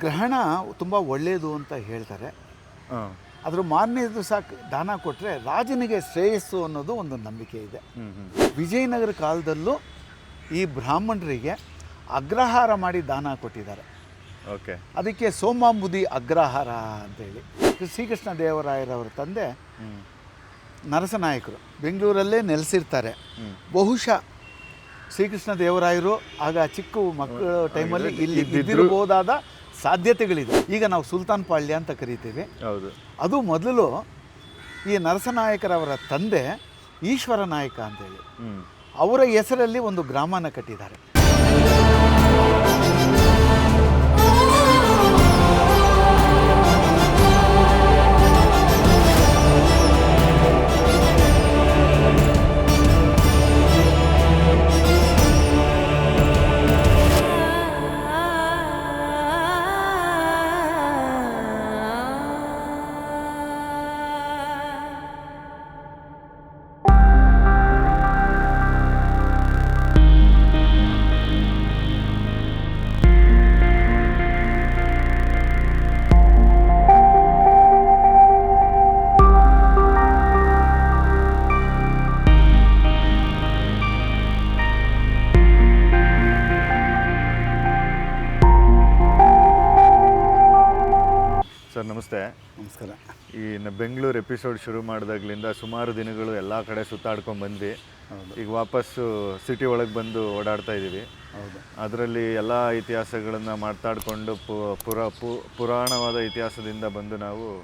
ಗ್ರಹಣ ತುಂಬ ಒಳ್ಳೆಯದು ಅಂತ ಹೇಳ್ತಾರೆ. ಅದರ ಮಾನ್ಯ ಮಾರನೇ ದಿವಸ ದಾನ ಕೊಟ್ಟರೆ ರಾಜನಿಗೆ ಶ್ರೇಯಸ್ಸು ಅನ್ನೋದು ಒಂದು ನಂಬಿಕೆ ಇದೆ. ವಿಜಯನಗರ ಕಾಲದಲ್ಲೂ ಈ ಬ್ರಾಹ್ಮಣರಿಗೆ ಅಗ್ರಹಾರ ಮಾಡಿ ದಾನ ಕೊಟ್ಟಿದ್ದಾರೆ. ಓಕೆ. ಅದಕ್ಕೆ ಸೋಮಾಂಬುದಿ ಅಗ್ರಹಾರ ಅಂತೇಳಿ. ಶ್ರೀಕೃಷ್ಣ ದೇವರಾಯರವರ ತಂದೆ ನರಸನಾಯಕರು ಬೆಂಗಳೂರಲ್ಲೇ ನೆಲೆಸಿರ್ತಾರೆ. ಬಹುಶಃ ಶ್ರೀಕೃಷ್ಣ ದೇವರಾಯರು ಆಗ ಚಿಕ್ಕ ಮಕ್ಕಳ ಟೈಮಲ್ಲಿ ಇಲ್ಲಿ. ಇದ್ದಿರಬಹುದಾದ ಸಾಧ್ಯತೆಗಳಿದೆ. ಈಗ ನಾವು ಸುಲ್ತಾನ್ ಪಾಳ್ಯ ಅಂತ ಕರಿತೀವಿ. ಹೌದು. ಅದು ಮೊದಲು ಈ ನರಸನಾಯಕರವರ ತಂದೆ ಈಶ್ವರ ನಾಯಕ ಅಂತೇಳಿ. ಅವರ ಹೆಸರಲ್ಲಿ ಒಂದು ಗ್ರಾಮನ ಕಟ್ಟಿದ್ದಾರೆ. ಸರ್ ನಮಸ್ತೆ. ನಮಸ್ಕಾರ. ಈ ನ- ಬೆಂಗಳೂರು ಎಪಿಸೋಡ್ ಶುರು ಮಾಡಿದಾಗ್ಲಿಂದ ಸುಮಾರು ದಿನಗಳು ಎಲ್ಲ ಕಡೆ ಸುತ್ತಾಡ್ಕೊಂಡು ಬಂದ್ವಿ. ಈಗ ವಾಪಸ್ಸು ಸಿಟಿ ಒಳಗೆ ಬಂದು ಓಡಾಡ್ತಾ ಇದ್ದೀವಿ ಹೌದು. ಅದರಲ್ಲಿ ಎಲ್ಲ ಇತಿಹಾಸಗಳನ್ನು ಮಾತಾಡಿಕೊಂಡು ಪು ಪುರ ಪು ಪುರಾಣವಾದ ಇತಿಹಾಸದಿಂದ ಬಂದು ನಾವು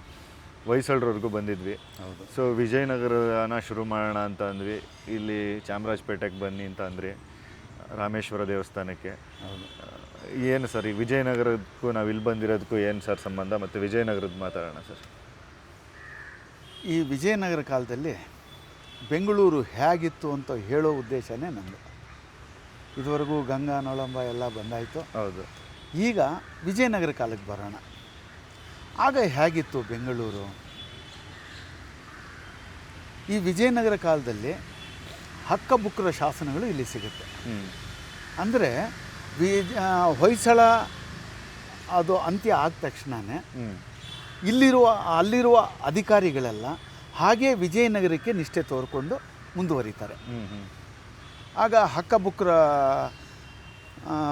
ಹೊಯ್ಸಳರವರೆಗೂ ಬಂದಿದ್ವಿ. ಹೌದು. ಸೊ ವಿಜಯನಗರನ ಶುರು ಮಾಡೋಣ ಅಂತ ಅಂದ್ವಿ. ಇಲ್ಲಿ ಚಾಮರಾಜಪೇಟೆಗೆ ಬನ್ನಿ ಅಂತ ಅಂದ್ರಿ. ರಾಮೇಶ್ವರ ದೇವಸ್ಥಾನಕ್ಕೆ. ಹೌದು. ಏನು ಸರ್ ಈ ವಿಜಯನಗರಕ್ಕೂ ನಾವು ಇಲ್ಲಿ ಬಂದಿರೋದಕ್ಕೂ ಏನು ಸರ್ ಸಂಬಂಧ? ಮತ್ತು ವಿಜಯನಗರದ ಮಾತಾಡೋಣ ಸರ್. ಈ ವಿಜಯನಗರ ಕಾಲದಲ್ಲಿ ಬೆಂಗಳೂರು ಹೇಗಿತ್ತು ಅಂತ ಹೇಳೋ ಉದ್ದೇಶನೇ ನಂದು. ಇದುವರೆಗೂ ಗಂಗಾ ನೊಳಂಬ ಎಲ್ಲ ಬಂದಾಯಿತು. ಹೌದು. ಈಗ ವಿಜಯನಗರ ಕಾಲಕ್ಕೆ ಬರೋಣ. ಆಗ ಹೇಗಿತ್ತು ಬೆಂಗಳೂರು? ಈ ವಿಜಯನಗರ ಕಾಲದಲ್ಲಿ ಹಕ್ಕಬುಕ್ಕರ ಶಾಸನಗಳು ಇಲ್ಲಿ ಸಿಗುತ್ತೆ. ಹ್ಞೂ ಅಂದರೆ ವಿಜ ಹೊಯ್ಸಳ ಅದು ಅಂತ್ಯ ಆದ ತಕ್ಷಣವೇ ಇಲ್ಲಿರುವ ಅಲ್ಲಿರುವ ಅಧಿಕಾರಿಗಳೆಲ್ಲ ಹಾಗೆ ವಿಜಯನಗರಕ್ಕೆ ನಿಷ್ಠೆ ತೋರಿಕೊಂಡು ಮುಂದುವರಿತಾರೆ. ಹ್ಞೂ ಹ್ಞೂ ಆಗ ಹಕ್ಕಬುಕ್ರ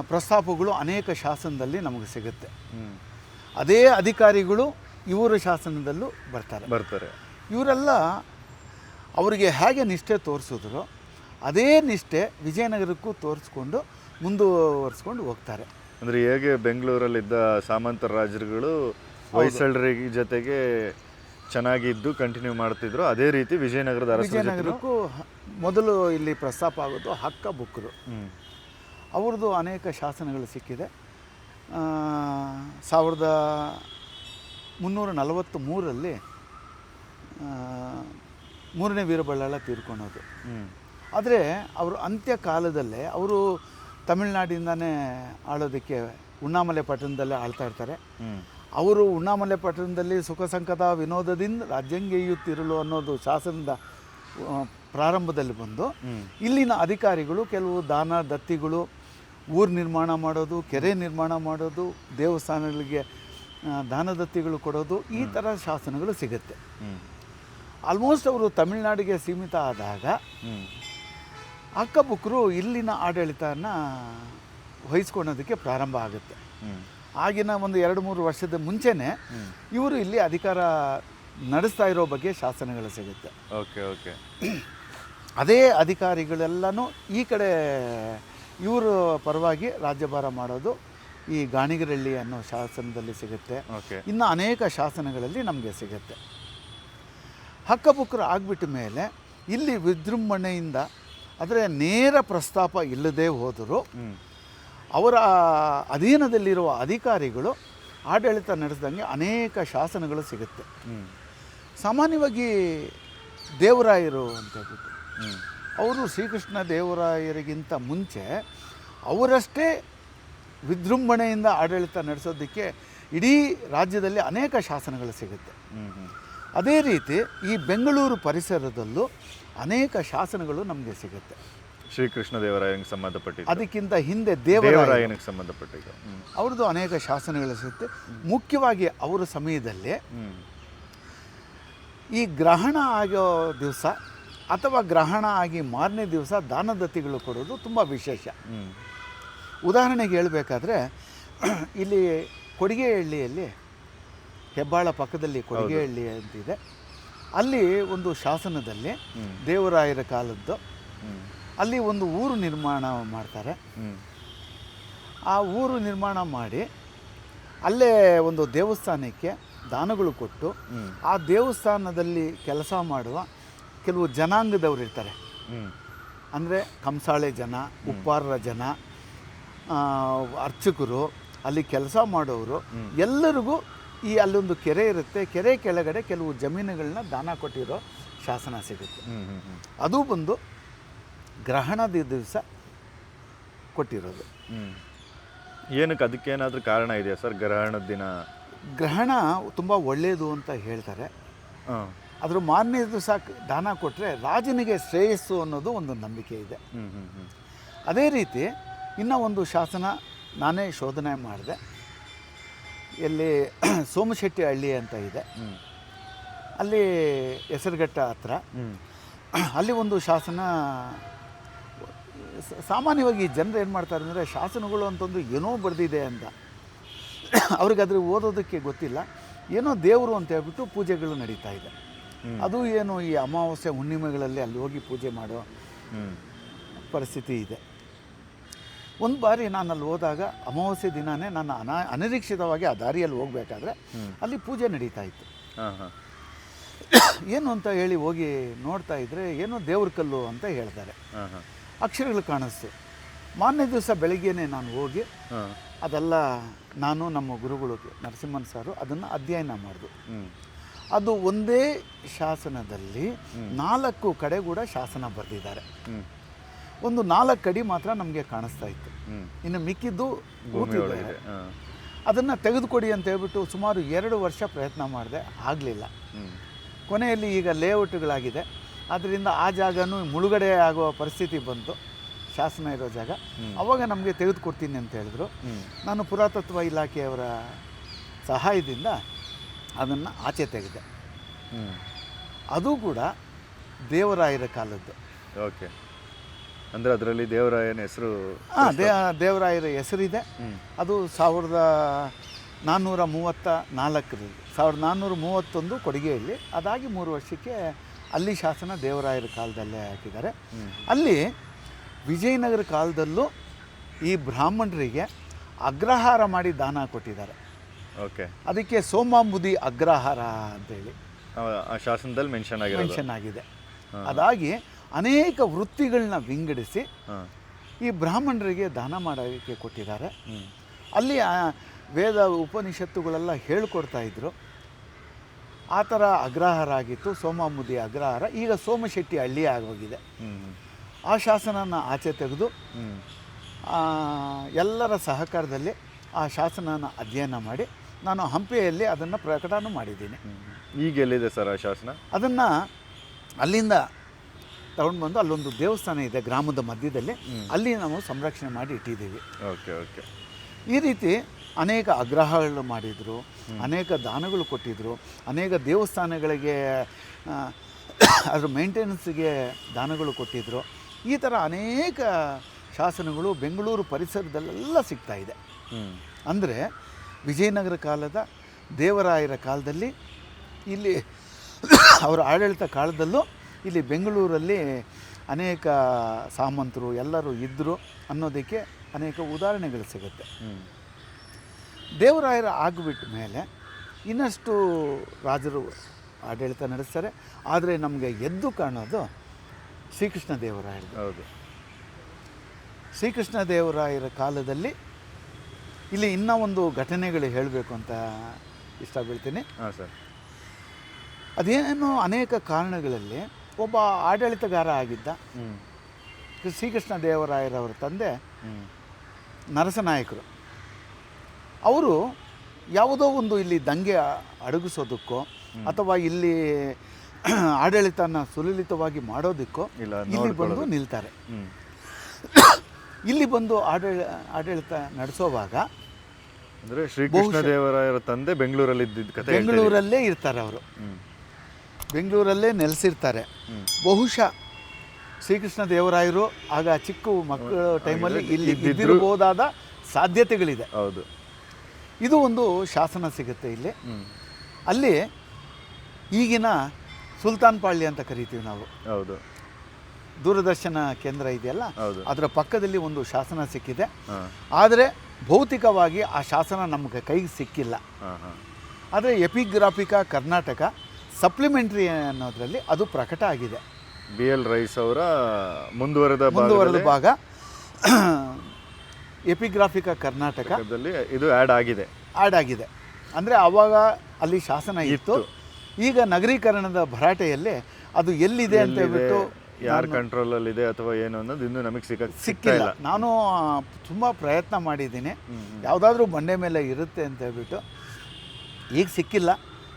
ಪ್ರಸ್ತಾಪಗಳು ಅನೇಕ ಶಾಸನದಲ್ಲಿ ನಮಗೆ ಸಿಗುತ್ತೆ. ಹ್ಞೂ ಅದೇ ಅಧಿಕಾರಿಗಳು ಇವರ ಶಾಸನದಲ್ಲೂ ಬರ್ತಾರೆ. ಬರ್ತಾರೆ. ಇವರೆಲ್ಲ ಅವರಿಗೆ ಹೇಗೆ ನಿಷ್ಠೆ ತೋರಿಸಿದ್ರು ಅದೇ ನಿಷ್ಠೆ ವಿಜಯನಗರಕ್ಕೂ ತೋರಿಸ್ಕೊಂಡು ಮುಂದುವರಿಸ್ಕೊಂಡು ಹೋಗ್ತಾರೆ. ಅಂದರೆ ಹೇಗೆ ಬೆಂಗಳೂರಲ್ಲಿದ್ದ ಸಾಮಂತ ರಾಜರುಗಳು ಹೊಯ್ಸಳರ ಜೊತೆಗೆ ಚೆನ್ನಾಗಿದ್ದು ಕಂಟಿನ್ಯೂ ಮಾಡ್ತಿದ್ರು. ಅದೇ ರೀತಿ ವಿಜಯನಗರದ ವಿಜಯನಗರಕ್ಕೂ ಮೊದಲು ಇಲ್ಲಿ ಪ್ರಸ್ತಾಪ ಆಗೋದು ಹಕ್ಕ ಬುಕ್ಕರು. ಅವ್ರದ್ದು ಅನೇಕ ಶಾಸನಗಳು ಸಿಕ್ಕಿದೆ. ಸಾವಿರದ ಮುನ್ನೂರ ನಲವತ್ತು ಮೂರಲ್ಲಿ ಮೂರನೇ ವೀರಬಳ್ಳಾಳ ತೀರ್ಕೊಳೋದು ಹ್ಞೂ ಆದರೆ ಅವರು ಅಂತ್ಯ ಕಾಲದಲ್ಲೇ ಅವರು ತಮಿಳ್ನಾಡಿಂದನೇ ಆಳೋದಕ್ಕೆ ಉಣ್ಣಾಮಲೆ ಪಟ್ಟಣದಲ್ಲೇ ಆಳ್ತಾ ಇರ್ತಾರೆ. ಅವರು ಉಣ್ಣಾಮಲೆ ಪಟ್ಟಣದಲ್ಲಿ ಸುಖ ಸಂಕತ ವಿನೋದದಿಂದ ರಾಜ್ಯಂಗೆಯುತ್ತಿರಲು ಅನ್ನೋದು ಶಾಸನದ ಪ್ರಾರಂಭದಲ್ಲಿ ಬಂದು ಇಲ್ಲಿನ ಅಧಿಕಾರಿಗಳು ಕೆಲವು ದಾನ ದತ್ತಿಗಳು ಊರು ನಿರ್ಮಾಣ ಮಾಡೋದು ಕೆರೆ ನಿರ್ಮಾಣ ಮಾಡೋದು ದೇವಸ್ಥಾನಗಳಿಗೆ ದಾನ ದತ್ತಿಗಳು ಕೊಡೋದು ಈ ಥರ ಶಾಸನಗಳು ಸಿಗುತ್ತೆ. ಆಲ್ಮೋಸ್ಟ್ ಅವರು ತಮಿಳುನಾಡಿಗೆ ಸೀಮಿತ ಆದಾಗ ಹ್ಞೂ ಹಕ್ಕಬುಕ್ಕರು ಇಲ್ಲಿನ ಆಡಳಿತನ ವಹಿಸ್ಕೊಳ್ಳೋದಕ್ಕೆ ಪ್ರಾರಂಭ ಆಗುತ್ತೆ. ಆಗಿನ ಒಂದು ಎರಡು ಮೂರು ವರ್ಷದ ಮುಂಚೆನೇ ಇವರು ಇಲ್ಲಿ ಅಧಿಕಾರ ನಡೆಸ್ತಾ ಇರೋ ಬಗ್ಗೆ ಶಾಸನಗಳು ಸಿಗುತ್ತೆ. Okay okay. ಅದೇ ಅಧಿಕಾರಿಗಳೆಲ್ಲನೂ ಈ ಕಡೆ ಇವರು ಪರವಾಗಿ ರಾಜ್ಯಭಾರ ಮಾಡೋದು ಈ ಗಾಣಿಗರಳ್ಳಿ ಅನ್ನೋ ಶಾಸನದಲ್ಲಿ ಸಿಗುತ್ತೆ. ಇನ್ನು ಅನೇಕ ಶಾಸನಗಳಲ್ಲಿ ನಮಗೆ ಸಿಗುತ್ತೆ. ಹಕ್ಕಬುಕ್ಕರು ಆಗಿಬಿಟ್ಟ ಮೇಲೆ ಇಲ್ಲಿ ವಿಜೃಂಭಣೆಯಿಂದ ಅಂದರೆ ನೇರ ಪ್ರಸ್ತಾಪ ಇಲ್ಲದೆ ಹೋದರೂ ಅವರ ಅಧೀನದಲ್ಲಿರುವ ಅಧಿಕಾರಿಗಳು ಆಡಳಿತ ನಡೆಸಿದಂಗೆ ಅನೇಕ ಶಾಸನಗಳು ಸಿಗುತ್ತೆ. ಹ್ಞೂ ಸಾಮಾನ್ಯವಾಗಿ ದೇವರಾಯರು ಅಂತ ಹೇಳ್ಬಿಟ್ಟು. ಹ್ಞೂ ಅವರು ಶ್ರೀಕೃಷ್ಣ ದೇವರಾಯರಿಗಿಂತ ಮುಂಚೆ ಅವರಷ್ಟೇ ವಿಜೃಂಭಣೆಯಿಂದ ಆಡಳಿತ ನಡೆಸೋದಕ್ಕೆ ಇಡೀ ರಾಜ್ಯದಲ್ಲಿ ಅನೇಕ ಶಾಸನಗಳು ಸಿಗುತ್ತೆ. ಹ್ಞೂ ಹ್ಞೂ ಅದೇ ರೀತಿ ಈ ಬೆಂಗಳೂರು ಪರಿಸರದಲ್ಲೂ ಅನೇಕ ಶಾಸನಗಳು ನಮಗೆ ಸಿಗುತ್ತೆ. ಶ್ರೀಕೃಷ್ಣ ದೇವರಾಯನಿಗೆ ಸಂಬಂಧಪಟ್ಟಿದ್ದು. ಅದಕ್ಕಿಂತ ಹಿಂದೆ ದೇವರಾಯ ದೇವರಾಯನಿಗೆ ಸಂಬಂಧಪಟ್ಟಿದ್ದು. ಹ್ಮ್. ಅವ್ರದ್ದು ಅನೇಕ ಶಾಸನಗಳು ಸಿಗುತ್ತೆ. ಮುಖ್ಯವಾಗಿ ಅವರ ಸಮಯದಲ್ಲಿ ಹ್ಮ್. ಈ ಗ್ರಹಣ ಆಗೋ ದಿವಸ ಅಥವಾ ಗ್ರಹಣ ಆಗಿ ಮಾರನೇ ದಿವಸ ದಾನದತ್ತಿಗಳು ಕೊಡೋದು ತುಂಬ ವಿಶೇಷ. ಹ್ಮ್. ಉದಾಹರಣೆಗೆ ಹೇಳಬೇಕಾದ್ರೆ ಇಲ್ಲಿ ಕೊಡಿಗೆಹಳ್ಳಿಯಲ್ಲಿ ಹೆಬ್ಬಾಳ ಪಕ್ಕದಲ್ಲಿ ಕೊಡಿಗೆಹಳ್ಳಿ ಅಂತಿದೆ. ಅಲ್ಲಿ ಒಂದು ಶಾಸನದಲ್ಲಿ ದೇವರಾಯರ ಕಾಲದ್ದು ಅಲ್ಲಿ ಒಂದು ಊರು ನಿರ್ಮಾಣ ಮಾಡ್ತಾರೆ. ಆ ಊರು ನಿರ್ಮಾಣ ಮಾಡಿ ಅಲ್ಲೇ ಒಂದು ದೇವಸ್ಥಾನಕ್ಕೆ ದಾನಗಳು ಕೊಟ್ಟು ಆ ದೇವಸ್ಥಾನದಲ್ಲಿ ಕೆಲಸ ಮಾಡುವ ಕೆಲವು ಜನಾಂಗದವರು ಇರ್ತಾರೆ. ಅಂದರೆ ಕಂಸಾಳೆ ಜನ ಉಪ್ಪಾರರ ಜನ ಅರ್ಚಕರು ಅಲ್ಲಿ ಕೆಲಸ ಮಾಡೋರು ಎಲ್ಲರಿಗೂ ಈ ಅಲ್ಲೊಂದು ಕೆರೆ ಇರುತ್ತೆ. ಕೆರೆ ಕೆಳಗಡೆ ಕೆಲವು ಜಮೀನುಗಳನ್ನ ದಾನ ಕೊಟ್ಟಿರೋ ಶಾಸನ ಸಿಗುತ್ತೆ. ಅದು ಬಂದು ಗ್ರಹಣದ ದಿವಸ ಕೊಟ್ಟಿರೋದು. ಏನಕ್ಕೆ ಏನಕ್ಕೆ ಏನಾದರೂ ಕಾರಣ ಇದೆಯಾ ಸರ್ ಗ್ರಹಣದ ದಿನ? ಗ್ರಹಣ ತುಂಬ ಒಳ್ಳೆಯದು ಅಂತ ಹೇಳ್ತಾರೆ. ಅದ್ರ ಮಾರನೇ ದಿವಸ ದಾನ ಕೊಟ್ಟರೆ ರಾಜನಿಗೆ ಶ್ರೇಯಸ್ಸು ಅನ್ನೋದು ಒಂದು ನಂಬಿಕೆ ಇದೆ. ಅದೇ ರೀತಿ ಇನ್ನೂ ಒಂದು ಶಾಸನ ನಾನೇ ಶೋಧನೆ ಮಾಡಿದೆ. ಇಲ್ಲಿ ಸೋಮಶೆಟ್ಟಿ ಹಳ್ಳಿ ಅಂತ ಇದೆ. ಅಲ್ಲಿ ಹೆಸರುಘಟ್ಟ ಹತ್ರ. ಅಲ್ಲಿ ಒಂದು ಶಾಸನ ಸಾಮಾನ್ಯವಾಗಿ ಜನರು ಏನು ಮಾಡ್ತಾರೆ ಅಂದರೆ ಶಾಸನಗಳು ಅಂತಂದು ಏನೋ ಬರೆದಿದೆ ಅಂತ. ಅವ್ರಿಗೆ ಅದ್ರ ಓದೋದಕ್ಕೆ ಗೊತ್ತಿಲ್ಲ. ಏನೋ ದೇವರು ಅಂತ ಹೇಳ್ಬಿಟ್ಟು ಪೂಜೆಗಳು ನಡೀತಾ ಇದೆ. ಅದು ಏನು ಈ ಅಮಾವಾಸ್ಯೆ ಹುಣ್ಣಿಮೆಗಳಲ್ಲಿ ಅಲ್ಲಿ ಹೋಗಿ ಪೂಜೆ ಮಾಡೋ ಪರಿಸ್ಥಿತಿ ಇದೆ. ಒಂದು ಬಾರಿ ನಾನು ಅಲ್ಲಿ ಹೋದಾಗ ಅಮಾವಾಸ್ಯೆ ದಿನವೇ ನಾನು ಅನಾ ಅನಿರೀಕ್ಷಿತವಾಗಿ ಆ ದಾರಿಯಲ್ಲಿ ಹೋಗಬೇಕಾದ್ರೆ ಅಲ್ಲಿ ಪೂಜೆ ನಡೀತಾ ಇತ್ತು. ಏನು ಅಂತ ಹೇಳಿ ಹೋಗಿ ನೋಡ್ತಾ ಇದ್ದರೆ ಏನೋ ದೇವ್ರ ಕಲ್ಲು ಅಂತ ಹೇಳ್ತಾರೆ. ಅಕ್ಷರಗಳು ಕಾಣಿಸ್ತು. ಮಾನ್ಯ ದಿವಸ ಬೆಳಿಗ್ಗೆನೆ ನಾನು ಹೋಗಿ ಅದೆಲ್ಲ ನಾನು ನಮ್ಮ ಗುರುಗಳು ನರಸಿಂಹನ್ ಸಾರು ಅದನ್ನು ಅಧ್ಯಯನ ಮಾಡಿದ್ರು ಅದು ಒಂದೇ ಶಾಸನದಲ್ಲಿ ನಾಲ್ಕು ಕಡೆ ಕೂಡ ಶಾಸನ ಬರೆದಿದ್ದಾರೆ. ಒಂದು ನಾಲ್ಕು ಅಡಿ ಮಾತ್ರ ನಮಗೆ ಕಾಣಿಸ್ತಾ ಇತ್ತು. ಇನ್ನು ಮಿಕ್ಕಿದ್ದು ಕೂತಿದೆ. ಅದನ್ನು ತೆಗೆದುಕೊಡಿ ಅಂತ ಹೇಳ್ಬಿಟ್ಟು ಸುಮಾರು ಎರಡು ವರ್ಷ ಪ್ರಯತ್ನ ಮಾಡಿದೆ. ಆಗಲಿಲ್ಲ. ಕೊನೆಯಲ್ಲಿ ಈಗ ಲೇಔಟ್ಗಳಾಗಿದೆ. ಆದ್ದರಿಂದ ಆ ಜಾಗನೂ ಮುಳುಗಡೆ ಆಗುವ ಪರಿಸ್ಥಿತಿ ಬಂತು. ಶಾಸನ ಇರೋ ಜಾಗ. ಅವಾಗ ನಮಗೆ ತೆಗೆದುಕೊಡ್ತೀನಿ ಅಂತ ಹೇಳಿದ್ರು. ನಾನು ಪುರಾತತ್ವ ಇಲಾಖೆಯವರ ಸಹಾಯದಿಂದ ಅದನ್ನು ಆಚೆ ತೆಗೆದೆ. ಅದು ಕೂಡ ದೇವರಾಯರ ಕಾಲದ್ದು. ಓಕೆ. ಅಂದ್ರೆ ಅದರಲ್ಲಿ ದೇವರಾಯನ ಹೆಸರು ಹಾಂ ದೇ ದೇವರಾಯರ ಹೆಸರಿದೆ. ಅದು ಸಾವಿರದ ನಾನ್ನೂರ ಮೂವತ್ತ ನಾಲ್ಕರಲ್ಲಿ ಸಾವಿರದ ನಾನ್ನೂರ ಮೂವತ್ತೊಂದು ಕೊಡುಗೆಯಲ್ಲಿ ಅದಾಗಿ ಮೂರು ವರ್ಷಕ್ಕೆ ಅಲ್ಲಿ ಶಾಸನ ದೇವರಾಯರ ಕಾಲದಲ್ಲೇ ಹಾಕಿದ್ದಾರೆ. ಅಲ್ಲಿ ವಿಜಯನಗರ ಕಾಲದಲ್ಲೂ ಈ ಬ್ರಾಹ್ಮಣರಿಗೆ ಅಗ್ರಹಾರ ಮಾಡಿ ದಾನ ಕೊಟ್ಟಿದ್ದಾರೆ. ಓಕೆ. ಅದಕ್ಕೆ ಸೋಮಾಂಬುದಿ ಅಗ್ರಹಾರ ಅಂತೇಳಿ ಆ- ಶಾಸನದಲ್ಲಿ ಮೆನ್ಷನ್ ಆಗಿದೆ ಮೆನ್ಷನ್ ಆಗಿದೆ. ಅದಾಗಿ ಅನೇಕ ವೃತ್ತಿಗಳನ್ನ ವಿಂಗಡಿಸಿ ಈ ಬ್ರಾಹ್ಮಣರಿಗೆ ದಾನ ಮಾಡೋಕ್ಕೆ ಕೊಟ್ಟಿದ್ದಾರೆ. ಅಲ್ಲಿ ವೇದ ಉಪನಿಷತ್ತುಗಳೆಲ್ಲ ಹೇಳ್ಕೊಡ್ತಾ ಇದ್ರು. ಆ ಥರ ಅಗ್ರಹಾರ ಆಗಿತ್ತು ಸೋಮಾಮುದಿ ಅಗ್ರಹಾರ. ಈಗ ಸೋಮಶೆಟ್ಟಿ ಹಳ್ಳಿ ಆಗೋಗಿದೆ. ಆ ಶಾಸನನ ಆಚೆ ತೆಗೆದು ಎಲ್ಲರ ಸಹಕಾರದಲ್ಲಿ ಆ ಶಾಸನನ ಅಧ್ಯಯನ ಮಾಡಿ ನಾನು ಹಂಪಿಯಲ್ಲಿ ಅದನ್ನು ಪ್ರಕಟನೂ ಮಾಡಿದ್ದೀನಿ. ಈಗ ಎಲ್ಲಿದೆ ಸರ್ ಆ ಶಾಸನ? ಅದನ್ನು ಅಲ್ಲಿಂದ ತಗೊಂಡು ಬಂದು ಅಲ್ಲೊಂದು ದೇವಸ್ಥಾನ ಇದೆ ಗ್ರಾಮದ ಮಧ್ಯದಲ್ಲಿ. ಅಲ್ಲಿ ನಾವು ಸಂರಕ್ಷಣೆ ಮಾಡಿ ಇಟ್ಟಿದ್ದೀವಿ. Okay okay. ಈ ರೀತಿ ಅನೇಕ ಆಗ್ರಹಗಳು ಮಾಡಿದರು ಅನೇಕ ದಾನಗಳು ಕೊಟ್ಟಿದ್ದರು ಅನೇಕ ದೇವಸ್ಥಾನಗಳಿಗೆ ಅದರ ಮೇಂಟೆನೆನ್ಸ್ಗೆ ದಾನಗಳು ಕೊಟ್ಟಿದ್ದರು ಈ ಥರ ಅನೇಕ ಶಾಸನಗಳು ಬೆಂಗಳೂರು ಪರಿಸರದಲ್ಲೆಲ್ಲ ಸಿಗ್ತಾ ಇದೆ. ಅಂದರೆ ವಿಜಯನಗರ ಕಾಲದ ದೇವರಾಯರ ಕಾಲದಲ್ಲಿ ಇಲ್ಲಿ ಅವರ ಆಡಳಿತ ಕಾಲದಲ್ಲೂ ಇಲ್ಲಿ ಬೆಂಗಳೂರಲ್ಲಿ ಅನೇಕ ಸಾಮಂತರು ಎಲ್ಲರೂ ಇದ್ದರು ಅನ್ನೋದಕ್ಕೆ ಅನೇಕ ಉದಾಹರಣೆಗಳು ಸಿಗುತ್ತೆ. ದೇವರಾಯರ ಆಗಿಬಿಟ್ಟ ಮೇಲೆ ಇನ್ನಷ್ಟು ರಾಜರು ಆಡಳಿತ ನಡೆಸ್ತಾರೆ. ಆದರೆ ನಮಗೆ ಎದ್ದು ಕಾಣೋದು ಶ್ರೀಕೃಷ್ಣ ದೇವರಾಯರು ಹೌದು. ಶ್ರೀಕೃಷ್ಣ ದೇವರಾಯರ ಕಾಲದಲ್ಲಿ ಇಲ್ಲಿ ಇನ್ನೂ ಒಂದು ಘಟನೆಗಳು ಹೇಳಬೇಕು ಅಂತ ಇಷ್ಟಪಡ್ತೀನಿ. ಹಾಂ ಸರ್. ಅದೇನೋ ಅನೇಕ ಕಾರಣಗಳಲ್ಲಿ ಒಬ್ಬ ಆಡಳಿತಗಾರ ಆಗಿದ್ದ ಶ್ರೀಕೃಷ್ಣ ದೇವರಾಯರವರ ತಂದೆ ನರಸನಾಯಕರು. ಅವರು ಯಾವುದೋ ಒಂದು ಇಲ್ಲಿ ದಂಗೆ ಅಡಗಿಸೋದಕ್ಕೋ ಅಥವಾ ಇಲ್ಲಿ ಆಡಳಿತನ ಸುಲಲಿತವಾಗಿ ಮಾಡೋದಕ್ಕೋ ಇಲ್ಲ ಬಂದು ನಿಲ್ತಾರೆ. ಇಲ್ಲಿ ಬಂದು ಆಡಳಿ ಆಡಳಿತ ನಡೆಸೋವಾಗ ಅಂದರೆ ಶ್ರೀಕೃಷ್ಣ ದೇವರಾಯರ ತಂದೆ ಬೆಂಗಳೂರಲ್ಲಿ ಇದ್ದಿದ್ದ ಕತೆ ಹೇಳ್ತಾ ಬೆಂಗಳೂರಲ್ಲೇ ಇರ್ತಾರೆ ಅವರು. ಬೆಂಗಳೂರಲ್ಲೇ ನೆಲೆಸಿರ್ತಾರೆ. ಬಹುಶಃ ಶ್ರೀಕೃಷ್ಣ ದೇವರಾಯರು ಆಗ ಚಿಕ್ಕ ಮಕ್ಕಳ ಟೈಮಲ್ಲಿ ಇಲ್ಲಿ. ಇದ್ದಿರಬಹುದಾದ ಸಾಧ್ಯತೆಗಳಿದೆ. ಹೌದು. ಇದು ಒಂದು ಶಾಸನ ಸಿಗುತ್ತೆ ಇಲ್ಲಿ. ಅಲ್ಲಿ ಈಗಿನ ಸುಲ್ತಾನ್ ಪಾಳ್ಯ ಅಂತ ಕರಿತೀವಿ ನಾವು. ಹೌದು. ದೂರದರ್ಶನ ಕೇಂದ್ರ ಇದೆಯಲ್ಲ? ಅದರ ಪಕ್ಕದಲ್ಲಿ ಒಂದು ಶಾಸನ ಸಿಕ್ಕಿದೆ. ಆದರೆ ಭೌತಿಕವಾಗಿ ಆ ಶಾಸನ ನಮಗೆ ಕೈಗೆ ಸಿಕ್ಕಿಲ್ಲ. ಆದರೆ ಎಪಿಗ್ರಾಫಿಕಾ ಕರ್ನಾಟಕ ಸಪ್ಲಿಮೆಂಟ್ರಿ ಅನ್ನೋದರಲ್ಲಿ ಅದು ಪ್ರಕಟ ಆಗಿದೆ. ಬಿ ಎಲ್ ರೈಸ್ ಅವರ ಮುಂದುವರೆದ ಮುಂದುವರೆದ ಭಾಗ. ಎಪಿಗ್ರಾಫಿಕಾ ಕರ್ನಾಟಕದಲ್ಲಿ ಇದು ಆ್ಯಡ್ ಆಗಿದೆ. ಆ್ಯಡ್ ಆಗಿದೆ. ಅಂದರೆ ಆವಾಗ ಅಲ್ಲಿ ಶಾಸನ ಇತ್ತು. ಈಗ ನಗರೀಕರಣದ ಭರಾಟೆಯಲ್ಲಿ ಅದು ಎಲ್ಲಿದೆ ಅಂತ ಹೇಳ್ಬಿಟ್ಟು ಯಾರ ಕಂಟ್ರೋಲಲ್ಲಿದೆ ಅಥವಾ ಏನು ಅನ್ನೋದು ಇನ್ನೂ ನಮಗೆ ಸಿಕ್ಕ ಸಿಕ್ಕಿಲ್ಲ. ನಾನು ತುಂಬ ಪ್ರಯತ್ನ ಮಾಡಿದ್ದೀನಿ. ಯಾವುದಾದ್ರೂ ಬಂಡೆ ಮೇಲೆ ಇರುತ್ತೆ ಅಂತ ಹೇಳ್ಬಿಟ್ಟು. ಈಗ ಸಿಕ್ಕಿಲ್ಲ.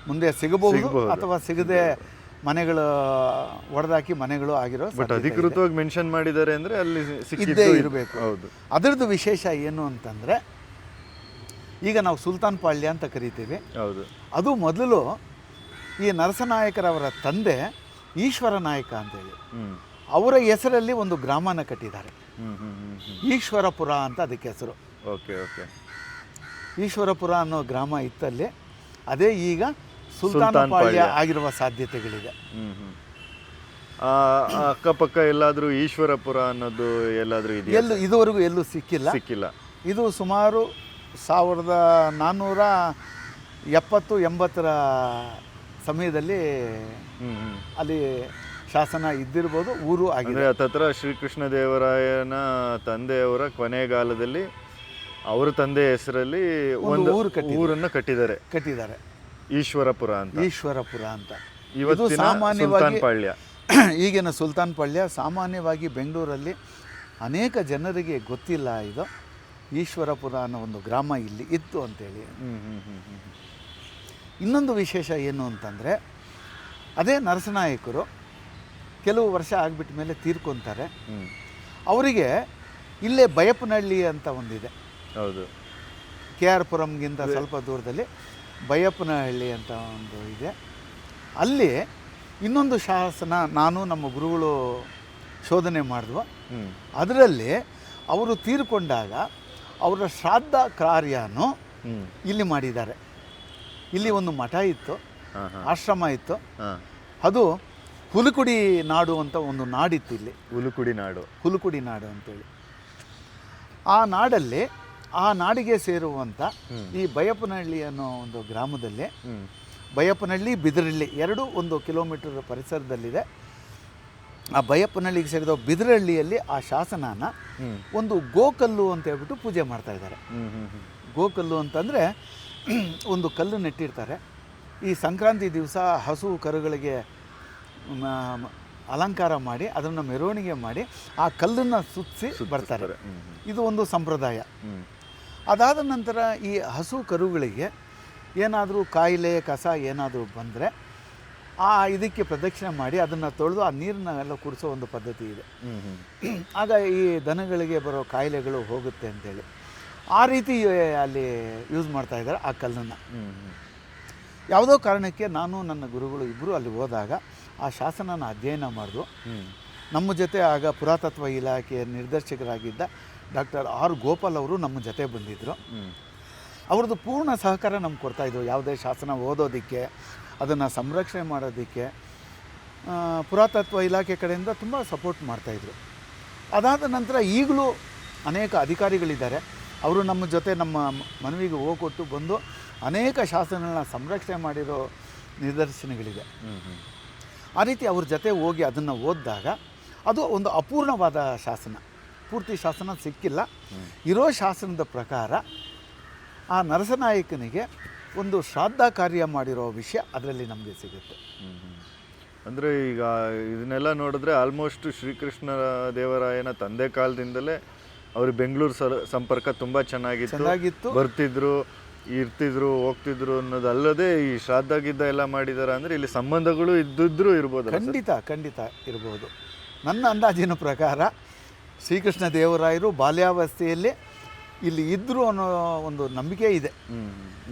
ಮುಂದೆ ಸಿಗಬಹುದು ಅಥವಾ ಸಿಗದೆ ಮನೆಗಳು ಒಡೆದಾಕಿ ಮನೆಗಳು ಆಗಿರೋ ಬಟ್ ಅಧಿಕೃತವಾಗಿ ಮೆನ್ಷನ್ ಮಾಡಿದ್ದಾರೆ ಅಂದ್ರೆ ಅಲ್ಲಿ ಇದ್ದೇ ಇರಬೇಕು. ಹೌದು. ಅದರದ್ದು ವಿಶೇಷ ಏನು ಅಂತಂದರೆ ಈಗ ನಾವು ಸುಲ್ತಾನ್ ಪಾಳ್ಯ ಅಂತ ಕರಿತೀವಿ. ಹೌದು. ಅದು ಮೊದಲು ಈ ನರಸನಾಯಕರವರ ತಂದೆ ಈಶ್ವರ ನಾಯಕ ಅಂತೇಳಿ ಅವರ ಹೆಸರಲ್ಲಿ ಒಂದು ಗ್ರಾಮನ ಕಟ್ಟಿದ್ದಾರೆ. ಈಶ್ವರಪುರ ಅಂತ ಅದಕ್ಕೆ ಹೆಸರು. Okay okay. ಈಶ್ವರಪುರ ಅನ್ನೋ ಗ್ರಾಮ ಇತ್ತಲ್ಲಿ ಅದೇ ಈಗ ಸುಲ್ತಾನ ಪಾಳ್ಯ. ಆಗಿರುವ ಸಾಧ್ಯತೆಗಳಿದೆ. ಹ್ಮ್ ಹ್ಮ್. ಆ ಆ ಅಕ್ಕಪಕ್ಕ ಎಲ್ಲಾದ್ರೂ ಈಶ್ವರಪುರ ಅನ್ನೋದು ಎಲ್ಲಾದ್ರೂ ಇದೆ ಎಲ್ಲೂ ಇದುವರೆಗೂ ಎಲ್ಲೂ ಸಿಕ್ಕಿಲ್ಲ. ಸಿಕ್ಕಿಲ್ಲ. ಇದು ಸುಮಾರು ಸಾವಿರದ ನಾನ್ನೂರ ಎಪ್ಪತ್ತು ಎಂಬತ್ತರ ಸಮಯದಲ್ಲಿ ಹ್ಮ್ ಹ್ಮ್. ಅಲ್ಲಿ ಶಾಸನ ಇದ್ದಿರ್ಬೋದು ಊರು ಆಗಿದೆ. ತತ್ರ ಶ್ರೀಕೃಷ್ಣ ದೇವರಾಯನ ತಂದೆಯವರ ಕೊನೆಗಾಲದಲ್ಲಿ ಅವರ ತಂದೆ ಹೆಸರಲ್ಲಿ ಒಂದು ಒಂದು ಊರು ಕಟ್ಟಿ ಊರನ್ನ ಕಟ್ಟಿದ್ದಾರೆ. ಕಟ್ಟಿದ್ದಾರೆ. ಈಶ್ವರಪುರ ಅಂತ. ಈಶ್ವರಪುರ ಅಂತ. ಇವತ್ತಿನ ಸಾಮಾನ್ಯವಾಗಿ- ಈಗಿನ ಸುಲ್ತಾನ್ ಪಳ್ಯ ಸಾಮಾನ್ಯವಾಗಿ ಬೆಂಗಳೂರಲ್ಲಿ ಅನೇಕ ಜನರಿಗೆ ಗೊತ್ತಿಲ್ಲ ಇದು. ಈಶ್ವರಪುರ ಅನ್ನೋ ಒಂದು ಗ್ರಾಮ ಇಲ್ಲಿ ಇತ್ತು ಅಂತೇಳಿ. ಹೇಳಿ ಹ್ಮ್ ಹ್ಮ್ ಹ್ಮ್ ಹ್ಮ್. ಇನ್ನೊಂದು ವಿಶೇಷ ಏನು ಅಂತಂದರೆ ಅದೇ ನರಸನಾಯಕರು ಕೆಲವು ವರ್ಷ ಆಗಿಬಿಟ್ಟ ಮೇಲೆ ತೀರ್ಕೊತಾರೆ. ಹ್ಮ್. ಅವರಿಗೆ ಇಲ್ಲೇ ಬಯಪ್ಪನಹಳ್ಳಿ ಅಂತ ಒಂದಿದೆ. ಹೌದು. ಕೆ ಆರ್ ಪುರಂಗಿಂತ ಸ್ವಲ್ಪ ದೂರದಲ್ಲಿ. ಬಯಪ್ಪನಹಳ್ಳಿ ಅಂತ ಒಂದು ಇದೆ. ಅಲ್ಲಿ ಇನ್ನೊಂದು ಶಾಸನ ನಾನು ನಮ್ಮ ಗುರುಗಳು ಶೋಧನೆ ಮಾಡಿದ್ವು. ಅದರಲ್ಲಿ ಅವರು ತೀರ್ಕೊಂಡಾಗ ಅವರ ಶ್ರಾದ್ದ ಕಾರ್ಯನೂ ಇಲ್ಲಿ ಮಾಡಿದ್ದಾರೆ. ಇಲ್ಲಿ ಒಂದು ಮಠ ಇತ್ತು ಆಶ್ರಮ ಇತ್ತು. ಅದು ಹುಲುಕುಡಿ ನಾಡು ಅಂತ ಒಂದು ನಾಡಿತ್ತು ಇಲ್ಲಿ. ಹುಲುಕುಡಿ ನಾಡು. ಹುಲುಕುಡಿ ನಾಡು ಅಂತೇಳಿ. ಆ ನಾಡಲ್ಲಿ ಆ ನಾಡಿಗೆ ಸೇರುವಂಥ ಈ ಬಯಪ್ಪನಹಳ್ಳಿ ಅನ್ನೋ ಒಂದು ಗ್ರಾಮದಲ್ಲಿ ಬಯಪನಹಳ್ಳಿ ಬಯಪ್ಪನಹಳ್ಳಿ ಬಿದಿರಳ್ಳಿ ಎರಡು ಒಂದು ಕಿಲೋಮೀಟರ್ ಪರಿಸರದಲ್ಲಿದೆ. ಆ ಬಯಪ್ಪನಹಳ್ಳಿಗೆ ಸೇರಿದ ಬಿದಿರಹಳ್ಳಿಯಲ್ಲಿ ಆ ಶಾಸನನ ಒಂದು ಗೋಕಲ್ಲು ಅಂತ ಹೇಳ್ಬಿಟ್ಟು ಪೂಜೆ ಮಾಡ್ತಾ ಇದ್ದಾರೆ. ಗೋಕಲ್ಲು ಅಂತಂದರೆ ಒಂದು ಕಲ್ಲು ನೆಟ್ಟಿರ್ತಾರೆ. ಈ ಸಂಕ್ರಾಂತಿ ದಿವಸ ಹಸು ಕರುಗಳಿಗೆ ಅಲಂಕಾರ ಮಾಡಿ ಅದನ್ನು ಮೆರವಣಿಗೆ ಮಾಡಿ ಆ ಕಲ್ಲನ್ನು ಸುತ್ತಿಸಿ ಬರ್ತಾರೆ. ಇದು ಒಂದು ಸಂಪ್ರದಾಯ. ಅದಾದ ನಂತರ ಈ ಹಸು ಕರುಗಳಿಗೆ ಏನಾದರೂ ಕಾಯಿಲೆ ಕಸ ಏನಾದರೂ ಬಂದರೆ ಆ ಇದಕ್ಕೆ ಪ್ರದಕ್ಷಿಣೆ ಮಾಡಿ ಅದನ್ನು ತೊಳೆದು ಆ ನೀರನ್ನೆಲ್ಲ ಕುಡಿಸೋ ಒಂದು ಪದ್ಧತಿ ಇದೆ. ಆಗ ಈ ದನಗಳಿಗೆ ಬರೋ ಕಾಯಿಲೆಗಳು ಹೋಗುತ್ತೆ ಅಂತೇಳಿ ಆ ರೀತಿ ಅಲ್ಲಿ ಯೂಸ್ ಮಾಡ್ತಾ ಇದ್ದಾರೆ ಆ ಕಲ್ಲನ್ನು. ಯಾವುದೋ ಕಾರಣಕ್ಕೆ ನಾನು ನನ್ನ ಗುರುಗಳು ಇಬ್ಬರು ಅಲ್ಲಿ ಹೋದಾಗ ಆ ಶಾಸನನ ಅಧ್ಯಯನ ಮಾಡಿದ್ರು ನಮ್ಮ ಜೊತೆ ಆಗ ಪುರಾತತ್ವ ಇಲಾಖೆಯ ನಿರ್ದೇಶಕರಾಗಿದ್ದ ಡಾಕ್ಟರ್ ಆರ್ ಗೋಪಾಲ್ ಅವರು ನಮ್ಮ ಜೊತೆ ಬಂದಿದ್ದರು ಅವ್ರದ್ದು ಪೂರ್ಣ ಸಹಕಾರ ನಮ್ಗೆ ಕೊಡ್ತಾಯಿದ್ರು ಯಾವುದೇ ಶಾಸನ ಓದೋದಕ್ಕೆ ಅದನ್ನು ಸಂರಕ್ಷಣೆ ಮಾಡೋದಕ್ಕೆ ಪುರಾತತ್ವ ಇಲಾಖೆ ಕಡೆಯಿಂದ ತುಂಬ ಸಪೋರ್ಟ್ ಮಾಡ್ತಾಯಿದ್ರು ಅದಾದ ನಂತರ ಈಗಲೂ ಅನೇಕ ಅಧಿಕಾರಿಗಳಿದ್ದಾರೆ. ಅವರು ನಮ್ಮ ಜೊತೆ ನಮ್ಮ ಮನವಿಗೆ ಹೋಗೊಟ್ಟು ಬಂದು ಅನೇಕ ಶಾಸನಗಳನ್ನ ಸಂರಕ್ಷಣೆ ಮಾಡಿರೋ ನಿದರ್ಶನಗಳಿದೆ. ಆ ರೀತಿ ಅವ್ರ ಜೊತೆ ಹೋಗಿ ಅದನ್ನು ಓದಿದಾಗ ಅದು ಒಂದು ಅಪೂರ್ಣವಾದ ಶಾಸನ. ಪೂರ್ತಿ ಶಾಸನ ಸಿಕ್ಕಿಲ್ಲ. ಇರೋ ಶಾಸನದ ಪ್ರಕಾರ ಆ ನರಸನಾಯಕನಿಗೆ ಒಂದು ಶ್ರಾದ್ದ ಕಾರ್ಯ ಮಾಡಿರೋ ವಿಷಯ ಅದರಲ್ಲಿ ನಮಗೆ ಸಿಗುತ್ತೆ. ಅಂದ್ರೆ ಈಗ ಇದನ್ನೆಲ್ಲ ನೋಡಿದ್ರೆ ಆಲ್ಮೋಸ್ಟ್ ಶ್ರೀಕೃಷ್ಣ ದೇವರಾಯನ ತಂದೆ ಕಾಲದಿಂದಲೇ ಅವರು ಬೆಂಗಳೂರು ಸರ್ ಸಂಪರ್ಕ ತುಂಬ ಚೆನ್ನಾಗಿತ್ತು. ಚೆನ್ನಾಗಿತ್ತು. ಬರ್ತಿದ್ರು ಇರ್ತಿದ್ರು ಹೋಗ್ತಿದ್ರು ಅನ್ನೋದಲ್ಲದೆ ಈ ಶ್ರಾದ್ದ ಗಿದ್ದ ಎಲ್ಲ ಮಾಡಿದಾರ ಅಂದರೆ ಇಲ್ಲಿ ಸಂಬಂಧಗಳು ಇದ್ದಿದ್ರು ಇರ್ಬೋದು? ಖಂಡಿತ ಖಂಡಿತ ಇರ್ಬೋದು. ನನ್ನ ಅಂದಾಜಿನ ಪ್ರಕಾರ ಶ್ರೀಕೃಷ್ಣ ದೇವರಾಯರು ಬಾಲ್ಯಾವಸ್ಥೆಯಲ್ಲಿ ಇಲ್ಲಿ ಇದ್ದರು ಅನ್ನೋ ಒಂದು ನಂಬಿಕೆ ಇದೆ.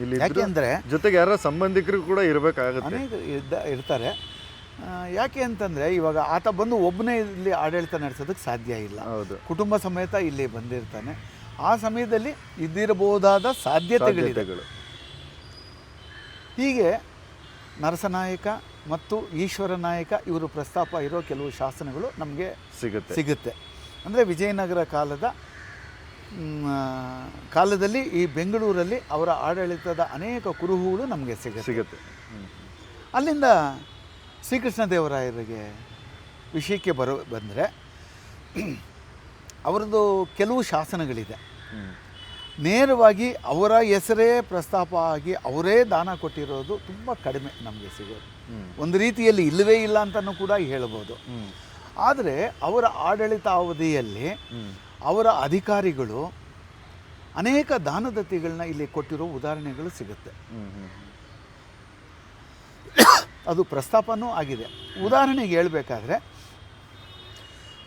ಇಲ್ಲಿ ಯಾಕೆಂದರೆ ಜೊತೆಗೆ ಯಾರೋ ಸಂಬಂಧಿಕರು ಕೂಡ ಇರಬೇಕಾಗುತ್ತೆ. ಇದ್ದ ಇರ್ತಾರೆ. ಯಾಕೆ ಅಂತಂದರೆ ಇವಾಗ ಆತ ಬಂದು ಒಬ್ಬನೇ ಇಲ್ಲಿ ಆಡಳಿತ ನಡೆಸೋದಕ್ಕೆ ಸಾಧ್ಯ ಇಲ್ಲ. ಹೌದು. ಕುಟುಂಬ ಸಮೇತ ಇಲ್ಲಿ ಬಂದಿರ್ತಾನೆ. ಆ ಸಮಯದಲ್ಲಿ ಇದ್ದಿರಬಹುದಾದ ಸಾಧ್ಯತೆಗಳಿದೆ. ಹೀಗೆ ನರಸನಾಯಕ ಮತ್ತು ಈಶ್ವರ ನಾಯಕ ಇವರು ಪ್ರಸ್ತಾಪ ಇರೋ ಕೆಲವು ಶಾಸನಗಳು ನಮಗೆ ಸಿಗುತ್ತೆ. ಸಿಗುತ್ತೆ. ಅಂದರೆ ವಿಜಯನಗರ ಕಾಲದ ಕಾಲದಲ್ಲಿ ಈ ಬೆಂಗಳೂರಲ್ಲಿ ಅವರ ಆಡಳಿತದ ಅನೇಕ ಕುರುಹುಗಳು ನಮಗೆ ಸಿಗುತ್ತೆ. ಸಿಗುತ್ತೆ. ಅಲ್ಲಿಂದ ಶ್ರೀಕೃಷ್ಣ ದೇವರಾಯರಿಗೆ ವಿಷಯಕ್ಕೆ ಬರೋ ಬಂದರೆ ಅವರದ್ದು ಕೆಲವು ಶಾಸನಗಳಿದೆ. ನೇರವಾಗಿ ಅವರ ಹೆಸರೇ ಪ್ರಸ್ತಾಪ ಆಗಿ ಅವರೇ ದಾನ ಕೊಟ್ಟಿರೋದು ತುಂಬ ಕಡಿಮೆ ನಮಗೆ ಸಿಗೋದು. ಒಂದು ರೀತಿಯಲ್ಲಿ ಇಲ್ಲವೇ ಇಲ್ಲ ಅಂತಲೂ ಕೂಡ ಹೇಳ್ಬೋದು. ಆದರೆ ಅವರ ಆಡಳಿತಾವಧಿಯಲ್ಲಿ ಅವರ ಅಧಿಕಾರಿಗಳು ಅನೇಕ ದಾನದತ್ತಿಗಳನ್ನ ಇಲ್ಲಿ ಕೊಟ್ಟಿರೋ ಉದಾಹರಣೆಗಳು ಸಿಗುತ್ತೆ. ಅದು ಪ್ರಸ್ತಾಪನೂ ಆಗಿದೆ. ಉದಾಹರಣೆಗೆ ಹೇಳಬೇಕಾದ್ರೆ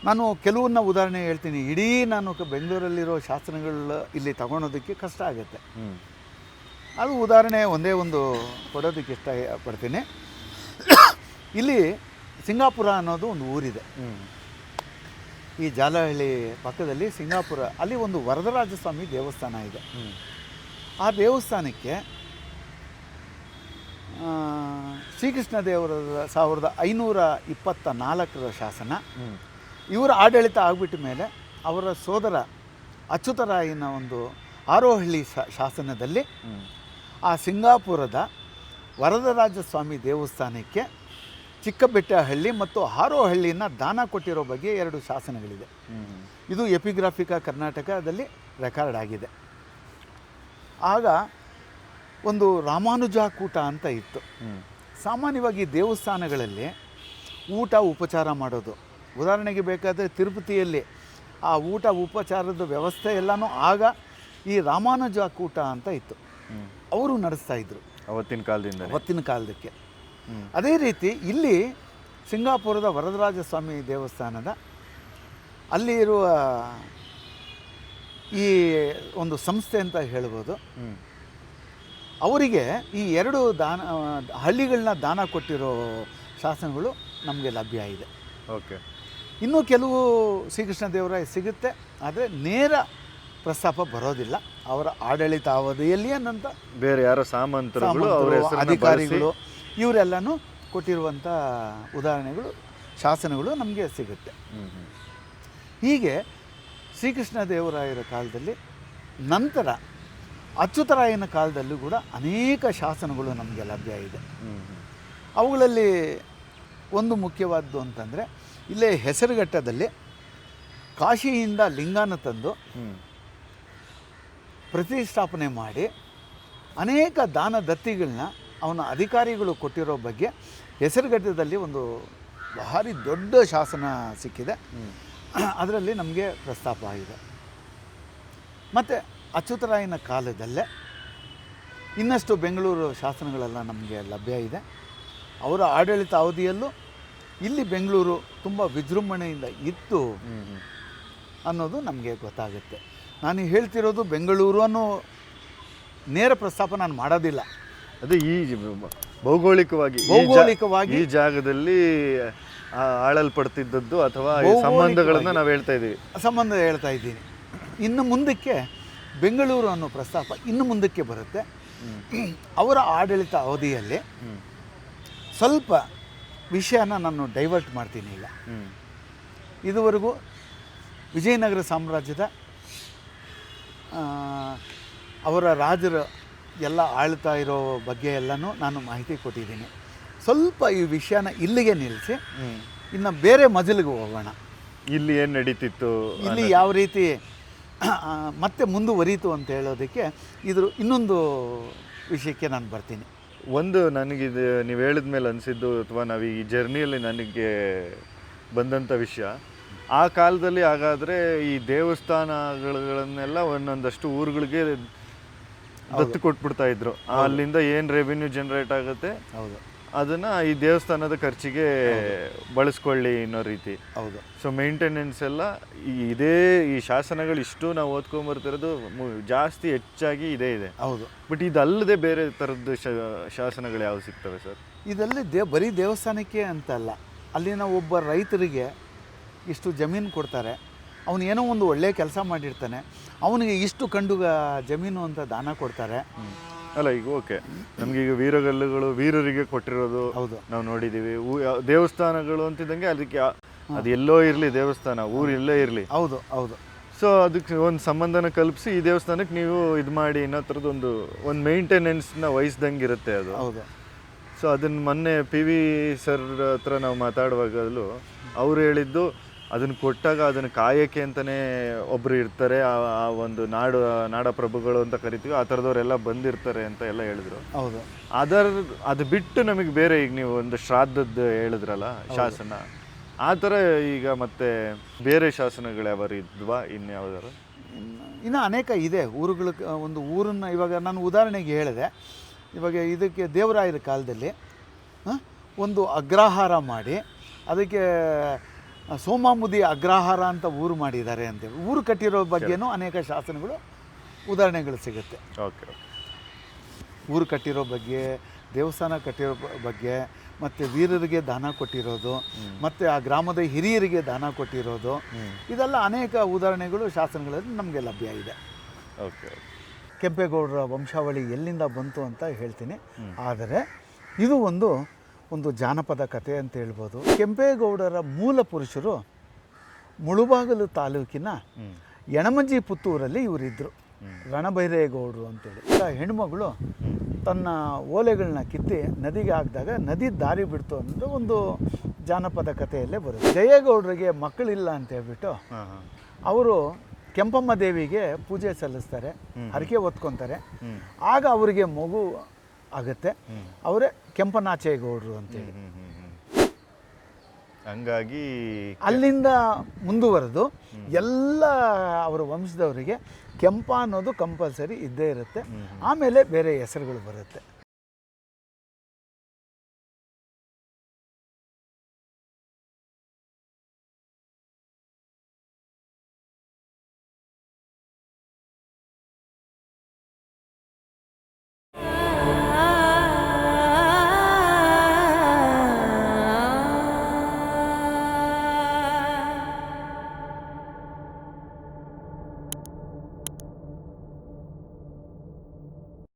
ನಾನು ಕೆಲವನ್ನ ಉದಾಹರಣೆ ಹೇಳ್ತೀನಿ. ಇಡೀ ನಾನು ಬೆಂಗಳೂರಲ್ಲಿರೋ ಶಾಸನಗಳು ಇಲ್ಲಿ ತಗೊಳೋದಕ್ಕೆ ಕಷ್ಟ ಆಗುತ್ತೆ. ಅದು ಉದಾಹರಣೆ ಒಂದೇ ಒಂದು ಕೊಡೋದಕ್ಕೆ ಇಷ್ಟ ಪಡ್ತೀನಿ. ಇಲ್ಲಿ ಸಿಂಗಾಪುರ ಅನ್ನೋದು ಒಂದು ಊರಿದೆ. ಈ ಜಾಲಹಳ್ಳಿ ಪಕ್ಕದಲ್ಲಿ ಸಿಂಗಾಪುರ ಅಲ್ಲಿ ಒಂದು ವರದರಾಜ ಸ್ವಾಮಿ ದೇವಸ್ಥಾನ ಇದೆ. ಆ ದೇವಸ್ಥಾನಕ್ಕೆ ಶ್ರೀಕೃಷ್ಣ ದೇವರ ಸಾವಿರದ ಐನೂರ ಇಪ್ಪತ್ತ ನಾಲ್ಕರ ಶಾಸನ ಇವರ ಆಡಳಿತ ಆಗಿಬಿಟ್ಟ ಮೇಲೆ ಅವರ ಸೋದರ ಅಚ್ಯುತರಾಯನ ಒಂದು ಆರೋಹಳ್ಳಿ ಶಾಸನದಲ್ಲಿ ಆ ಸಿಂಗಾಪುರದ ವರದರಾಜ ಸ್ವಾಮಿ ದೇವಸ್ಥಾನಕ್ಕೆ ಚಿಕ್ಕಬೆಟ್ಟಹಳ್ಳಿ ಮತ್ತು ಹಾರೋಹಳ್ಳಿಯನ್ನು ದಾನ ಕೊಟ್ಟಿರೋ ಬಗ್ಗೆ ಎರಡು ಶಾಸನಗಳಿದೆ. ಇದು ಎಪಿಗ್ರಾಫಿಕಾ ಕರ್ನಾಟಕದಲ್ಲಿ ರೆಕಾರ್ಡ್ ಆಗಿದೆ. ಆಗ ಒಂದು ರಾಮಾನುಜ ಕೂಟ ಅಂತ ಇತ್ತು. ಸಾಮಾನ್ಯವಾಗಿ ದೇವಸ್ಥಾನಗಳಲ್ಲಿ ಊಟ ಉಪಚಾರ ಮಾಡೋದು. ಉದಾಹರಣೆಗೆ ಬೇಕಾದರೆ ತಿರುಪತಿಯಲ್ಲಿ ಆ ಊಟ ಉಪಚಾರದ ವ್ಯವಸ್ಥೆ ಎಲ್ಲನೂ ಆಗ ಈ ರಾಮಾನುಜ ಕೂಟ ಅಂತ ಇತ್ತು. ಅವರು ನಡೆಸ್ತಾ ಇದ್ರು. ಅವತ್ತಿನ ಕಾಲದಿಂದ ಅವತ್ತಿನ ಕಾಲದಕ್ಕೆ. ಅದೇ ರೀತಿ ಇಲ್ಲಿ ಸಿಂಗಾಪುರದ ವರದರಾಜ ಸ್ವಾಮಿ ದೇವಸ್ಥಾನದ ಅಲ್ಲಿ ಇರುವ ಈ ಒಂದು ಸಂಸ್ಥೆ ಅಂತ ಹೇಳ್ಬೋದು. ಅವರಿಗೆ ಈ ಎರಡು ದಾನ ಹಳ್ಳಿಗಳನ್ನ ದಾನ ಕೊಟ್ಟಿರೋ ಶಾಸನಗಳು ನಮಗೆ ಲಭ್ಯ ಇದೆ. ಓಕೆ. ಇನ್ನೂ ಕೆಲವು ಶ್ರೀಕೃಷ್ಣ ದೇವರಾಯ ಸಿಗುತ್ತೆ ಆದರೆ ನೇರ ಪ್ರಸ್ತಾಪ ಬರೋದಿಲ್ಲ. ಅವರ ಆಡಳಿತ ಅವಧಿಯಲ್ಲಿ ನಂತ ಬೇರೆ ಯಾರೋ ಸಾಮಂತರಗಳು ಅವ್ರ ಸಾಮಂತರು, ಅಧಿಕಾರಿಗಳು ಇವರೆಲ್ಲನೂ ಕೊಟ್ಟಿರುವಂಥ ಉದಾಹರಣೆಗಳು, ಶಾಸನಗಳು ನಮಗೆ ಸಿಗುತ್ತೆ. ಹೀಗೆ ಶ್ರೀಕೃಷ್ಣ ದೇವರಾಯರ ಕಾಲದಲ್ಲಿ ನಂತರ ಅಚ್ಯುತರಾಯನ ಕಾಲದಲ್ಲೂ ಕೂಡ ಅನೇಕ ಶಾಸನಗಳು ನಮಗೆ ಲಭ್ಯ ಇದೆ. ಅವುಗಳಲ್ಲಿ ಒಂದು ಮುಖ್ಯವಾದ್ದು ಅಂತಂದರೆ, ಇಲ್ಲೇ ಹೆಸರುಘಟ್ಟದಲ್ಲಿ ಕಾಶಿಯಿಂದ ಲಿಂಗಾನ ತಂದು ಪ್ರತಿಷ್ಠಾಪನೆ ಮಾಡಿ ಅನೇಕ ದಾನ ದತ್ತಿಗಳನ್ನ ಅವನ ಅಧಿಕಾರಿಗಳು ಕೊಟ್ಟಿರೋ ಬಗ್ಗೆ ಹೆಸರುಘಟ್ಟದಲ್ಲಿ ಒಂದು ಭಾರಿ ದೊಡ್ಡ ಶಾಸನ ಸಿಕ್ಕಿದೆ. ಅದರಲ್ಲಿ ನಮಗೆ ಪ್ರಸ್ತಾಪ ಆಗಿದೆ. ಮತ್ತು ಅಚ್ಯುತರಾಯನ ಕಾಲದಲ್ಲೇ ಇನ್ನಷ್ಟು ಬೆಂಗಳೂರು ಶಾಸನಗಳೆಲ್ಲ ನಮಗೆ ಲಭ್ಯ ಇದೆ. ಅವರ ಆಡಳಿತ ಅವಧಿಯಲ್ಲೂ ಇಲ್ಲಿ ಬೆಂಗಳೂರು ತುಂಬ ವಿಜೃಂಭಣೆಯಿಂದ ಇತ್ತು ಅನ್ನೋದು ನಮಗೆ ಗೊತ್ತಾಗುತ್ತೆ. ನಾನು ಹೇಳ್ತಿರೋದು ಬೆಂಗಳೂರು ಅನ್ನೋ ನೇರ ಪ್ರಸ್ತಾಪ ನಾನು ಮಾಡೋದಿಲ್ಲ. ಅದು ಈ ಭೌಗೋಳಿಕವಾಗಿ ಈ ಜಾ- ಭೌಗೋಳಿಕವಾಗಿ- ಈ ಜಾಗದಲ್ಲಿ ಆ- ಆಳಲ್ಪಡ್ತಿದ್ದದ್ದು ಅಥವಾ ಈ ಸಂಬಂಧಗಳನ್ನ ನಾವು ಹೇಳ್ತಾ ಇದ್ದೀವಿ. ಸಂಬಂಧ ಹೇಳ್ತಾ ಇದ್ದೀನಿ. ಇನ್ನು ಮುಂದಕ್ಕೆ ಬೆಂಗಳೂರು ಅನ್ನೋ ಪ್ರಸ್ತಾಪ ಇನ್ನು ಮುಂದಕ್ಕೆ ಬರುತ್ತೆ. ಅವರ ಆಡಳಿತ ಅವಧಿಯಲ್ಲಿ ಹ್ಮ್. ಸ್ವಲ್ಪ ವಿಷಯನ ನಾನು ಡೈವರ್ಟ್ ಮಾಡ್ತೀನಿ ಈಗ. ಹ್ಮ್. ಇದುವರೆಗೂ ವಿಜಯನಗರ ಸಾಮ್ರಾಜ್ಯದ ಆ, ಅವರ ರಾಜರ ಎಲ್ಲ ಆಳ್ತಾ ಇರೋ ಬಗ್ಗೆ ಎಲ್ಲನೂ ನಾನು ಮಾಹಿತಿ ಕೊಟ್ಟಿದ್ದೀನಿ. ಸ್ವಲ್ಪ ಈ ವಿಷಯನ ಇಲ್ಲಿಗೆ ನಿಲ್ಲಿಸಿ ಇನ್ನು ಬೇರೆ ಮಜಲಿಗೆ ಹೋಗೋಣ. ಇಲ್ಲಿ ಏನು ನಡೀತಿತ್ತು ಇಲ್ಲಿ ಯಾವ ರೀತಿ ಮತ್ತೆ ಮುಂದುವರಿತು ಅಂತ ಹೇಳೋದಕ್ಕೆ ಇದ್ರ ಇನ್ನೊಂದು ವಿಷಯಕ್ಕೆ ನಾನು ಬರ್ತೀನಿ. ಒಂದು ನನಗಿದು ನೀವು ಹೇಳಿದ ಮೇಲೆ ಅನಿಸಿದ್ದು ಅಥವಾ ನಾವು ಈ ಜರ್ನಿಯಲ್ಲಿ ನನಗೆ ಬಂದಂಥ ವಿಷಯ ಆ ಕಾಲದಲ್ಲಿ ಹಾಗಾದರೆ ಈ ದೇವಸ್ಥಾನಗಳನ್ನೆಲ್ಲ ಒಂದೊಂದಷ್ಟು ಊರುಗಳಿಗೆ ದತ್ತು ಕೊಟ್ಬಿಡ್ತಾ ಇದ್ರು. ಅಲ್ಲಿಂದ ಏನು ರೆವಿನ್ಯೂ ಜನರೇಟ್ ಆಗುತ್ತೆ? ಹೌದು. ಅದನ್ನ ಈ ದೇವಸ್ಥಾನದ ಖರ್ಚಿಗೆ ಬಳಸ್ಕೊಳ್ಳಿ ಅನ್ನೋ ರೀತಿ. ಹೌದು. ಸೊ ಮೇಂಟೆನೆನ್ಸ್ ಎಲ್ಲ ಇದೇ ಈ ಶಾಸನಗಳು ಇಷ್ಟು ನಾವು ಓದ್ಕೊಂಬರ್ತಿರೋದು ಜಾಸ್ತಿ ಹೆಚ್ಚಾಗಿ ಇದೇ ಇದೆ. ಹೌದು. ಬಟ್ ಇದಲ್ಲದೆ ಬೇರೆ ಥರದ್ದು ಶಾಸನಗಳು ಯಾವ ಸಿಗ್ತವೆ ಸರ್? ಇದಲ್ಲೇ ದೇ ಬರೀ ದೇವಸ್ಥಾನಕ್ಕೆ ಅಂತಲ್ಲ. ಅಲ್ಲಿನ ಒಬ್ಬ ರೈತರಿಗೆ ಇಷ್ಟು ಜಮೀನು ಕೊಡ್ತಾರೆ. ಅವನು ಏನೋ ಒಂದು ಒಳ್ಳೆಯ ಕೆಲಸ ಮಾಡಿರ್ತಾನೆ. ಅವನಿಗೆ ಇಷ್ಟು ಕಂಡುಗ ಜಮೀನು ಅಂತ ದಾನ ಕೊಡ್ತಾರೆ. ಅಲ್ಲ ಈಗ ಓಕೆ. ನಮ್ಗೆ ಈಗ ವೀರಗಲ್ಲುಗಳು ವೀರರಿಗೆ ಕೊಟ್ಟಿರೋದು ಹೌದು. ನಾವು ನೋಡಿದ್ದೀವಿ ಊ- ದೇವಸ್ಥಾನಗಳು ಅಂತಿದ್ದಂಗೆ ಅದಕ್ಕೆ ಅದು ಎಲ್ಲೋ ಇರಲಿ ದೇವಸ್ಥಾನ ಊರು ಎಲ್ಲೋ ಇರಲಿ. ಹೌದು ಹೌದು. ಸೊ ಅದಕ್ಕೆ ಒಂದು ಸಂಬಂಧನ ಕಲ್ಪಿಸಿ ಈ ದೇವಸ್ಥಾನಕ್ಕೆ ನೀವು ಇದು ಮಾಡಿ ಇನ್ನೋ ಥರದ್ದು ಒಂದು ಒಂದು ಮೇಂಟೆನೆನ್ಸ್ನ ವಹಿಸ್ದಂಗೆ ಇರುತ್ತೆ ಅದು. ಹೌದು. ಸೊ ಅದನ್ನು ಮೊನ್ನೆ ಪಿ ವಿ ಸರ್ ಹತ್ರ ನಾವು ಮಾತಾಡುವಾಗಲೂ ಅವ್ರು ಹೇಳಿದ್ದು ಅದನ್ನು ಕೊಟ್ಟಾಗ ಅದನ್ನು ಕಾಯಕ್ಕೆ ಅಂತಲೇ ಒಬ್ಬರು ಇರ್ತಾರೆ. ಆ ಆ ಒಂದು ನಾಡು ನಾಡ ಪ್ರಭುಗಳು ಅಂತ ಕರಿತೀವಿ. ಆ ಥರದವರೆಲ್ಲ ಬಂದಿರ್ತಾರೆ ಅಂತ ಎಲ್ಲ ಹೇಳಿದ್ರು. ಹೌದು. ಅದರ ಅದು ಬಿಟ್ಟು ನಮಗೆ ಬೇರೆ ಈಗ ನೀವು ಒಂದು ಶ್ರಾದ್ದದ್ದು ಹೇಳಿದ್ರಲ್ಲ ಶಾಸನ. ಆ ಥರ ಈಗ ಮತ್ತೆ ಬೇರೆ ಶಾಸನಗಳು ಯಾವಾರು ಇದ್ವಾ? ಇನ್ಯಾವ್ದಾರು ಇನ್ನು ಇನ್ನು ಅನೇಕ ಇದೆ. ಊರುಗಳ ಒಂದು ಊರನ್ನು ಇವಾಗ ನಾನು ಉದಾಹರಣೆಗೆ ಹೇಳಿದೆ. ಇವಾಗ ಇದಕ್ಕೆ ದೇವರಾಯರ ಕಾಲದಲ್ಲಿ ಒಂದು ಅಗ್ರಹಾರ ಮಾಡಿ ಅದಕ್ಕೆ ಸೋಮಾಮುದಿ ಅಗ್ರಹಾರ ಅಂತ ಊರು ಮಾಡಿದ್ದಾರೆ ಅಂತೇಳಿ ಊರು ಕಟ್ಟಿರೋ ಬಗ್ಗೆನೂ ಅನೇಕ ಶಾಸನಗಳು ಉದಾಹರಣೆಗಳು ಸಿಗುತ್ತೆ. ಓಕೆ ಊರು ಕಟ್ಟಿರೋ ಬಗ್ಗೆ ದೇವಸ್ಥಾನ ಕಟ್ಟಿರೋ ಬಗ್ಗೆ ಮತ್ತು ವೀರರಿಗೆ ದಾನ ಕೊಟ್ಟಿರೋದು ಮತ್ತು ಆ ಗ್ರಾಮದ ಹಿರಿಯರಿಗೆ ದಾನ ಕೊಟ್ಟಿರೋದು ಇದೆಲ್ಲ ಅನೇಕ ಉದಾಹರಣೆಗಳು ಶಾಸನಗಳಲ್ಲಿ ನಮಗೆ ಲಭ್ಯ ಇದೆ. ಓಕೆ ಕೆಂಪೇಗೌಡರ ವಂಶಾವಳಿ ಎಲ್ಲಿಂದ ಬಂತು ಅಂತ ಹೇಳ್ತೀನಿ. ಆದರೆ ಇದು ಒಂದು ಒಂದು ಜಾನಪದ ಕಥೆ ಅಂತ ಹೇಳ್ಬೋದು. ಕೆಂಪೇಗೌಡರ ಮೂಲ ಪುರುಷರು ಮುಳುಬಾಗಲು ತಾಲೂಕಿನ ಯಣಮಂಜಿ ಪುತ್ತೂರಲ್ಲಿ ಇವರಿದ್ದರು ರಣಭೈರೇಗೌಡರು ಅಂತೇಳಿ. ಈಗ ಹೆಣ್ಮಗಳು ತನ್ನ ಓಲೆಗಳನ್ನ ಕಿತ್ತಿ ನದಿಗೆ ಹಾಕಿದಾಗ ನದಿ ದಾರಿ ಬಿಡ್ತು ಅನ್ನೋದು ಒಂದು ಜಾನಪದ ಕಥೆಯಲ್ಲೇ ಬರುತ್ತೆ. ಜಯೇಗೌಡರಿಗೆ ಮಕ್ಕಳಿಲ್ಲ ಅಂತ ಹೇಳ್ಬಿಟ್ಟು ಅವರು ಕೆಂಪಮ್ಮ ದೇವಿಗೆ ಪೂಜೆ ಸಲ್ಲಿಸ್ತಾರೆ. ಹರಕೆ ಹೊತ್ಕೊತಾರೆ. ಆಗ ಅವರಿಗೆ ಮಗು ಆಗುತ್ತೆ. ಅವರೇ ಕೆಂಪನಾಚೇಗೌಡರು ಅಂತೇಳಿ. ಹಂಗಾಗಿ ಅಲ್ಲಿಂದ ಮುಂದುವರೆದು ಎಲ್ಲ ಅವರ ವಂಶದವರಿಗೆ ಕೆಂಪ ಅನ್ನೋದು ಕಂಪಲ್ಸರಿ ಇದ್ದೇ ಇರುತ್ತೆ. ಆಮೇಲೆ ಬೇರೆ ಹೆಸರುಗಳು ಬರುತ್ತೆ.